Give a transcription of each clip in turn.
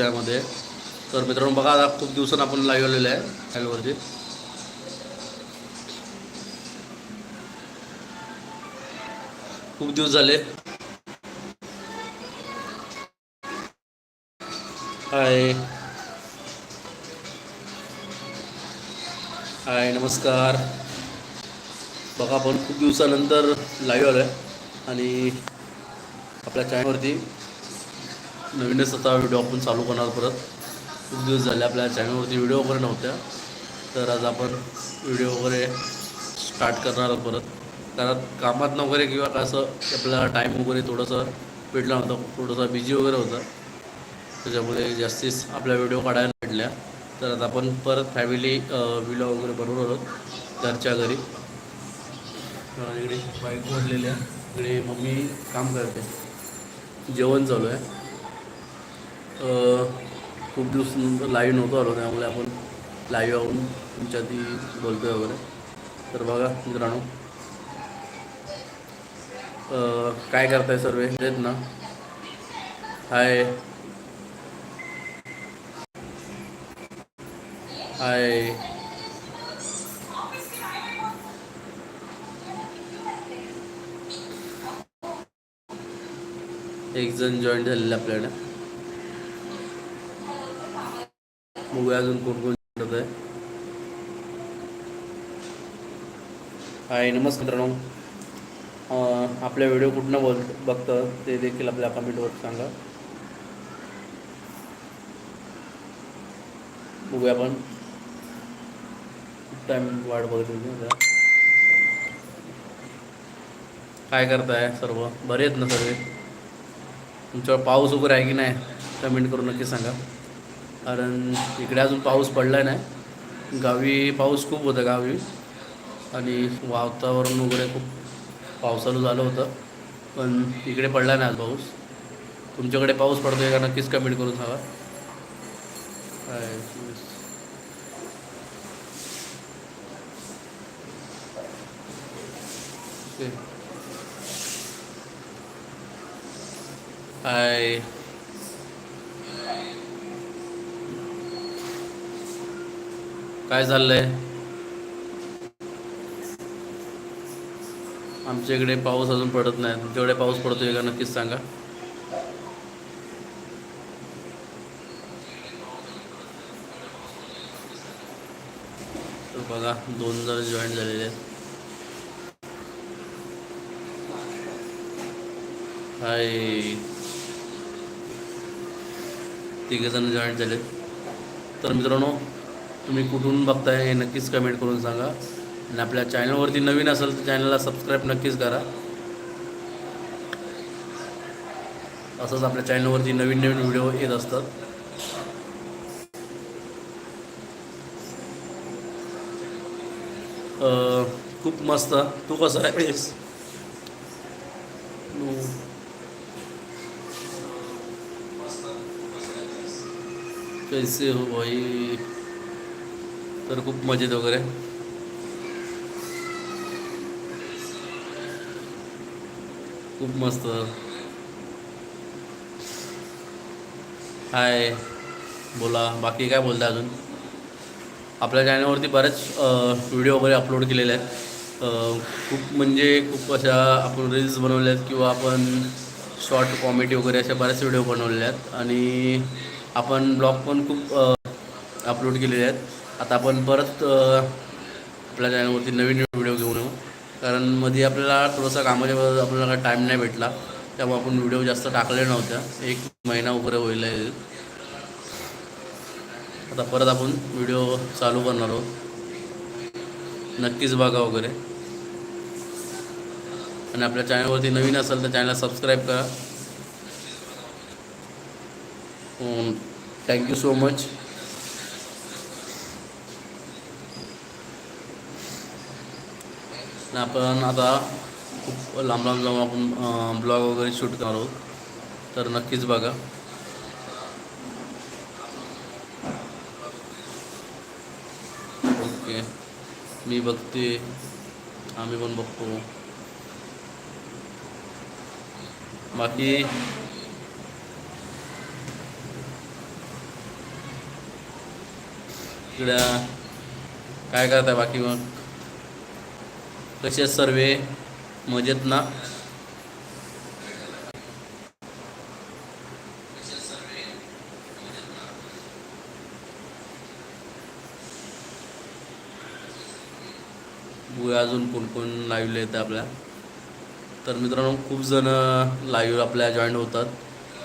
यामध्ये तर मित्रांनो बघा आता खूप दिवसांना आपण लाईव्ह आलेलं आहे चॅनलवरती खूप दिवस झाले. हाय. हाय नमस्कार. बघा आपण खूप दिवसानंतर लाईव्ह आलो आहे आणि आपल्या चॅनलवरती नवीन आता व्हिडिओ आपण चालू करणार परत. खूप दिवस झाले आपल्या चॅनलवरती व्हिडिओ वगैरे नव्हत्या. तर आज आपण व्हिडिओ वगैरे स्टार्ट करणार आहोत परत. कारण कामात वगैरे किंवा कसं आपला टाईम वगैरे थोडंसं भेटला नव्हता थोडंसं बिझी वगैरे होतं. त्याच्यामुळे जास्तीच आपल्या व्हिडिओ काढायला भेटल्या. तर आता आपण परत फॅमिली व्हिडिओ वगैरे बनवून आहोत घरच्या घरी. इकडे बाईक ओढलेली आहे इकडे मम्मी काम करते. जेवण चालू आहे. खूप दिवस लाईव्ह नव्हतो आलो त्यामुळे आपण लाईव्ह आहोत तुमच्या ती बोलतो आहे वगैरे. तर बघा मित्रांनो. काय करताय सर्व? आहेत ना. हाय हाय एक जण जॉईन झालेलं आपल्याकडे. बघूया अजून कोण कोण आहे? हाय नमस्कार मित्रांनो. आपल्या व्हिडिओ कुठनं बोल बघतं ते देखील आपल्या कमेंटवर सांगा. बघूया आपण. टाइम टाईम वाट बघत काय करताय सर्व? बरे आहेत ना सर्व तुमच्यावर पाऊस वगैरे आहे की नाही? कमेंट करून नक्की सांगा. कारण इकडे अजून पाऊस पडला नाही. गावी पाऊस खूप होता गावी. आणि वातावरण वगैरे खूप पावसाळू झालं होतं. पण इकडे पडला नाही आज पाऊस. तुमच्याकडे पाऊस पडतो आहे का? नक्कीच कमेंट करून सांगा. काय ओके हाय काय चाललंय आमच्या इकडे पाऊस अजून पडत नाही. तुमच्याकडे पाऊस पडतोय का नक्कीच सांगा. तर बघा दोन जण जॉईन झालेले आहेत. हाय. तिघजण जॉईन झालेत. तर मित्रांनो तुम्ही कुठून बघताय हे नक्कीच कमेंट करून सांगा. आणि आपल्या चॅनलवरती नवीन असेल तर चॅनलला सबस्क्राईब नक्कीच करा. असंच आपल्या चॅनलवरती नवीन नवीन व्हिडिओ येत असतात. खूप मस्त. तू कसं आहेस? कैसे हो भाई? तर खूप मजेत वगैरे. खूप मस्त. हाय. बोला बाकी काय बोलता अजून? आपल्या चॅनलवरती बरेच व्हिडिओ वगैरे अपलोड केलेले आहेत. खूप म्हणजे खूप अशा आपण रील्स बनवल्या आहेत किंवा आपण शॉर्ट कॉमेडी वगैरे अशा बऱ्याच व्हिडिओ बनवलेल्या आहेत. आणि आपण ब्लॉग पण खूप अपलोड केलेले आहेत. आता आपण परत आपल्या चॅनलवरती नवीन व्हिडिओ घेऊन येऊ. कारण मध्ये आपल्याला थोडंसं कामाच्या आपल्याला टाईम नाही भेटला. त्यामुळे आपण व्हिडिओ जास्त टाकले नव्हत्या एक महिना वगैरे होईल आता परत आपण व्हिडिओ चालू करणार आहोत. नक्कीच बघा वगैरे. आणि आपल्या चॅनलवरती नवीन असेल तर चॅनलला सबस्क्राईब करा. थँक्यू सो मच आणि आपण आता खूप लांब लांब जाऊन आपण ब्लॉग वगैरे शूट करणार आहोत तर नक्कीच बघा. ओके. मी बघते. आम्ही पण बघतो. बाकी? इकडं काय करताय बाकी मग? कसे सर्वे मजेत ना? अजून कोण कोण लाईव्हला येतं आपल्या. तर मित्रांनो खूप जण लाईव्ह आपल्या जॉईन होतात.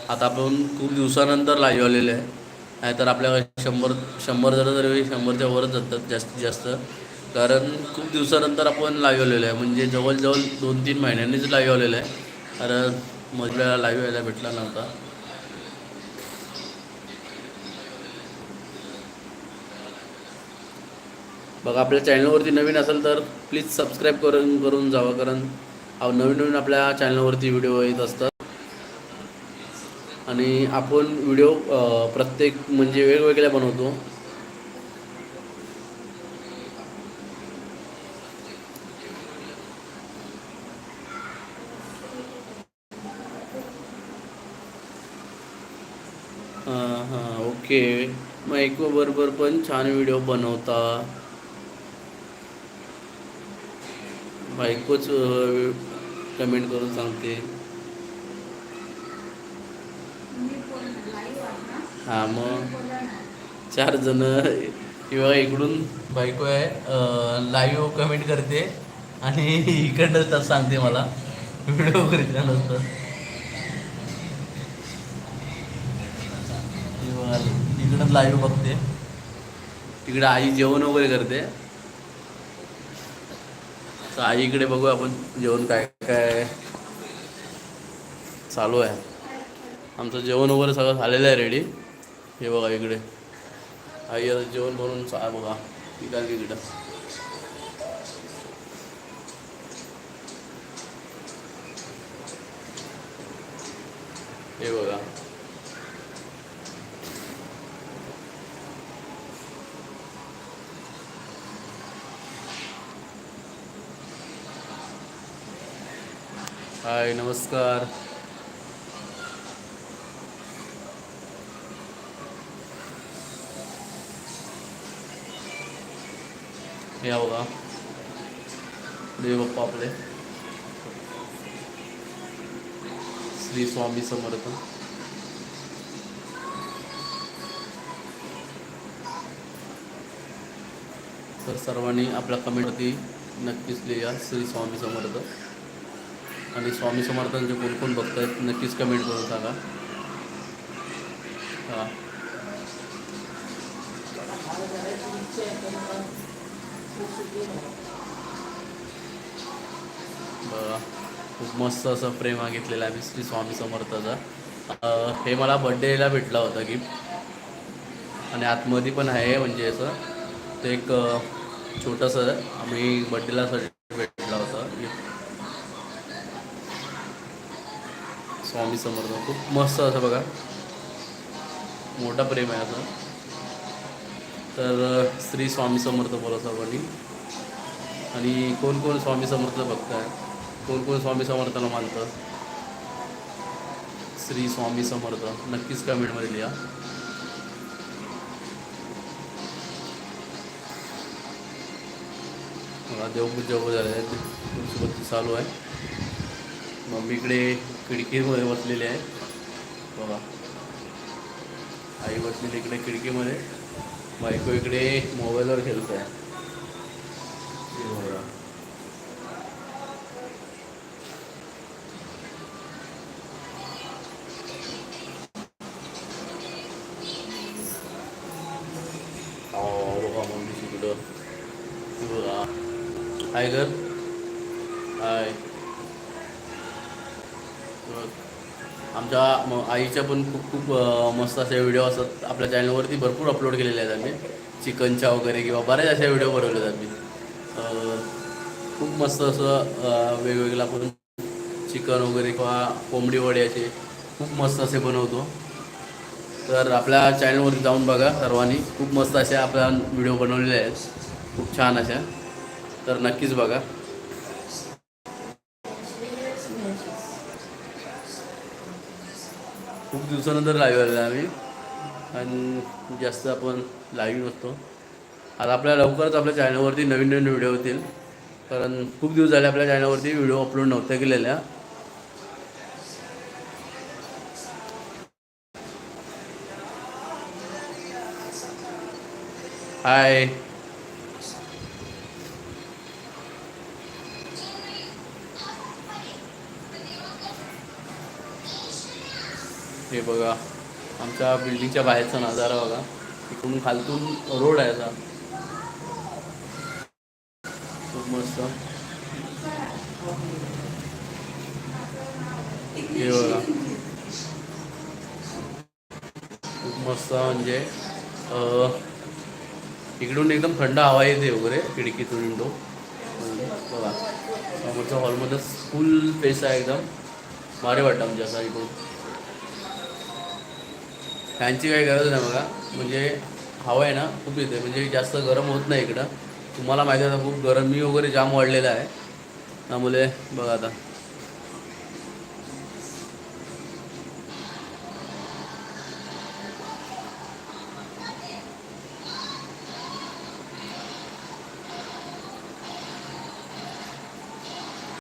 आता आपण खूप दिवसानंतर लाईव्ह आलेले आहे. नाहीतर आपल्या शंभर शंभर जण तरी शंभरच्या वरच जातात जास्तीत जास्त. कारण खूप दिवसानंतर आपण लाईव्ह आलेलो आहे. म्हणजे जवळजवळ दोन तीन महिन्यांनीच लाईव्ह आलेलं आहे. कारण मजल्याला लाईव्ह यायला भेटला नव्हता. बघा आपल्या चॅनलवरती नवीन असेल तर प्लीज सबस्क्राईब करून करून जावं. कारण अहो, नवीन नवीन आपल्या चॅनलवरती व्हिडिओ येत असतात. आणि आपण व्हिडिओ प्रत्येक म्हणजे वेगवेगळ्या बनवतो हां हां ओके मग बरोबर पण छान व्हिडिओ बनवता. बायकोच कमेंट करून सांगते. हां मग? चार जण किंवा इकडून बायको आहे लाईव्ह कमेंट करते आणि इकडनं तर सांगते मला. व्हिडिओ वगैरे नसतं किंवा तिकडं लाईव्ह बघते. तिकडे आई जेवण वगैरे करते. तर आईकडे बघू आपण जेवण काय काय चालू आहे. आमचं जेवण वगैरे सगळं झालेलं आहे रेडी हे बघा इकडे. आई आता जेवण बनवून चा बघा तिकडं इकडं हे बघा हाय नमस्कार. हे बघा. देव बाप्पा आपले. श्री स्वामी समर्थ. तर सर्वांनी आपल्या कमेंटवरती नक्कीच लिहा श्री स्वामी समर्थ. आणि स्वामी समर्थांचे कोण कोण आहेत नक्कीच कमेंट करून सांगा. हां. बघा खूप मस्त असं प्रेम घेतलेलं आहे मी श्री स्वामी समर्थाचा. हे मला बड्डेला भेटला होता गिफ्ट आणि आतमध्ये पण आहे म्हणजे असं ते एक छोटंसं आम्ही बड्डेला भेटला होता गिफ्ट स्वामी समर्थ खूप मस्त असं बघा. मोठा प्रेम आहे असं. तर श्री स्वामी समर्थ बोला सर्वांनी. आणि कोण कोण स्वामी समर्थ बघताय? कोण कोण स्वामी समर्थाला मानतं श्री स्वामी समर्थ. नक्कीच कमेंटमध्ये लिहा. देवपूजा वगैरे झाले आहेत चालू आहे. मग इकडे खिडकीमध्ये बसलेले आहे. बघा. आई बसलेली इकडे खिडकीमध्ये. बायको इकडे मोबाईलवर खेळत आहे हे बघा. हो बघा मम्मी तिकडं हे बघा हाय कर हाय बघ. आमच्या म आईच्या पण खूप खूप मस्त असे व्हिडिओ असतात. आपल्या चॅनलवरती भरपूर अपलोड केलेले आहेत आम्ही. चिकनच्या वगैरे किंवा बऱ्याच अशा व्हिडिओ बनवले आहेत आम्ही खूप मस्त असं वेगवेगळं आपण चिकन वगैरे किंवा कोंबडी वड्याचे खूप मस्त असे बनवतो. तर आपल्या चॅनलवरती जाऊन बघा सर्वांनी. खूप मस्त अशा आपल्या व्हिडिओ बनवलेले आहेत. खूप छान अशा. तर नक्कीच बघा. खूप दिवसानंतर लाईव्ह आलेलो आम्ही. आणि जास्त आपण लाईव्ह नसतो. आता आपल्या लवकरच आपल्या चॅनलवरती नवीन नवीन व्हिडिओ होतील. कारण खूप दिवस झाले आपल्या चॅनलवरती व्हिडिओ अपलोड नव्हत्या केलेल्या. हाय हे बघा आमच्या बिल्डिंगच्या बाहेरचा नजारा बघा. इकडून खालतून रोड आहे असा. खूप मस्त. हे बघा. खूप मस्त म्हणजे इकडून एकदम थंड हवा येते वगैरे खिडकीतून विंडो बघा समोरच्या हॉलमध्ये फुल पेस आहे एकदम. भारी वाटतं म्हणजे असा इकडून. फॅनची काही गरज नाही बघा. म्हणजे हवा आहे ना खूप येते. म्हणजे जास्त गरम होत नाही इकडं. तुम्हाला माहिती आहे आता खूप गरमी वगैरे जाम वाढलेलं आहे. त्यामुळे बघा आता.